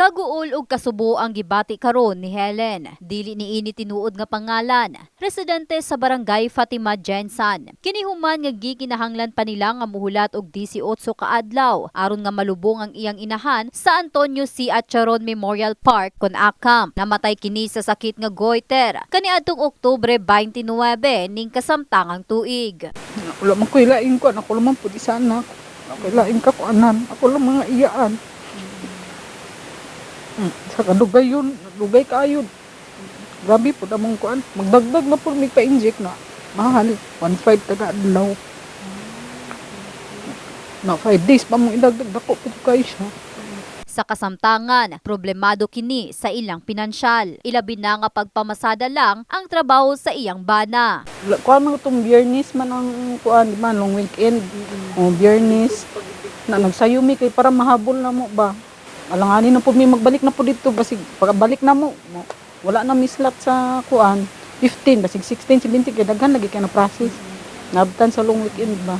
Kaguol ug kasubo ang gibati karon ni Helen. Dili ni ini tinuod nga pangalan. Residente sa barangay Fatima Jensan. Kini human nga gikinahanglan pa nila nga muhulat og 18 ka adlaw aron nga malubong ang iyang inahan sa Antonio C. Acharon Memorial Park kon Akam. Namatay kini sa sakit nga goiter kaniadtong Oktubre 29 ning kasamtangang tuig. Wala man ko ko, ako naman po di sana. Ako ilaing ka ko anan, ako lang iyaan. Hmm, Sa kadugay yun, dugay kaayon. Grabe po namang kuan. Magdagdag na po may pa-inject na. Mahal, 1.5 taga adlaw. Na 5 days pa mong idagdag, dako po kayo siya. Sa kasamtangan, problemado kini sa ilang pinansyal. Ilabi na nga pagpamasada lang ang trabaho sa iyang bana. Kuan mo itong biyernes man ang kuan, di ba, long weekend. O biyernes. Na nagsayumi kay para mahabol na mo ba. Alanganin na po may magbalik na po dito basig pagabalik na mo, wala na mislat sa kuan. 15 basig 16 17 kay daghan lagi kay na process. Nabtan sa long weekend ba.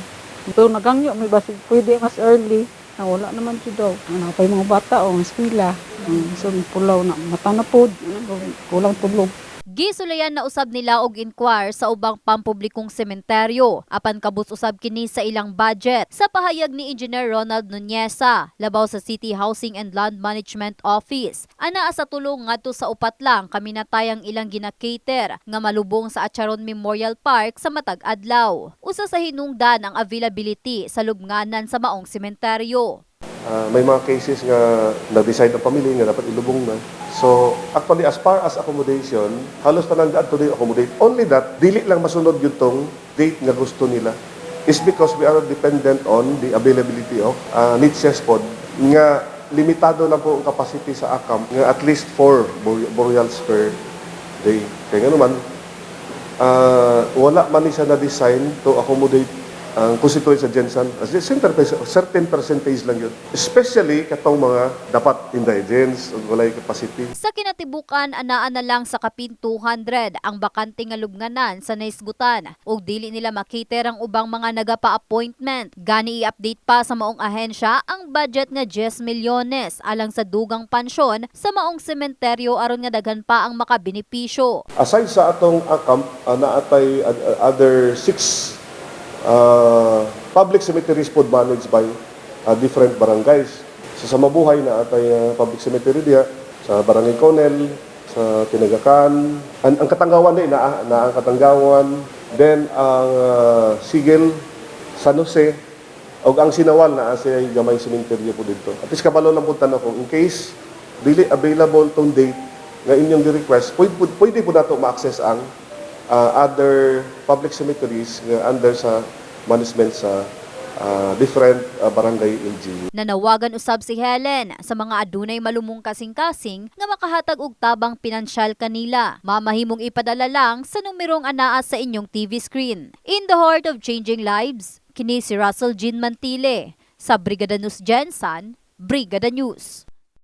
Pero nagangyo may basig pwede mas early. Na wala naman siya daw. Ano pa mga bata o ang eskwela. Um, so pulaw na mata na po. Ano, kulang tulog. Gisulayan na usab nila og inquire sa ubang pampublikong sementeryo. Apan kabus usab kini sa ilang budget. Sa pahayag ni Engineer Ronald Nuneza labaw sa City Housing and Land Management Office. Ana sa tulong ngadto sa upat lang kami natayang ilang ginakater nga malubong sa Acharon Memorial Park sa matag adlaw. Usa sa hinungdan ang availability sa lubnganan sa maong sementeryo Ah, may mga cases nga na-decide ang pamilya nga dapat ilubong na. So, actually, as far as accommodation, halos tanang daan today accommodate. Only that, dili lang masunod yung tong date nga gusto nila. Is because we are dependent on the availability of uh, niches pod nga limitado lang po ang capacity sa ACAM nga at least 4 burials per day. Kaya nga naman, ah, wala man ni na-design to accommodate ang constituents sa Jensen. Certain perc- certain percentage lang yun. Especially katong mga dapat indigents o walay capacity. Sa kinatibukan anaa na lang sa kapin 200 ang bakante nga lubnganan sa naisgutan ug dili nila makiter ang ubang mga nagapa-appointment. Gani i-update pa sa maong ahensya ang budget nga 10 milyones alang sa dugang pansyon sa maong sementeryo aron nga daghan pa ang makabenepisyo. Aside sa atong ACAM, uh, naatay uh, uh, other six uh, public cemeteries pod managed by uh, different barangays. Sa Samabuhay na atay uh, public cemetery diya, sa Barangay Conel, sa Tinagakan, ang, ang Katanggawan din, na, na ang Katanggawan, then ang uh, Sigel, San Jose, o ang Sinawal na sa gamay cemetery po dito. At least kabalo lang po tanong ko, in case dili available tong date nga inyong request, pwede, po- pwede po nato ma-access ang uh, other public cemeteries nga under sa management sa uh, different uh, barangay LGU. Nanawagan usab si Helen sa mga adunay malumong kasing-kasing nga makahatag og tabang pinansyal kanila. Mamahimong ipadala lang sa numerong anaa sa inyong TV screen. In the heart of changing lives, kini si Russell Jean Mantile sa Brigada News Jensen, Brigada News.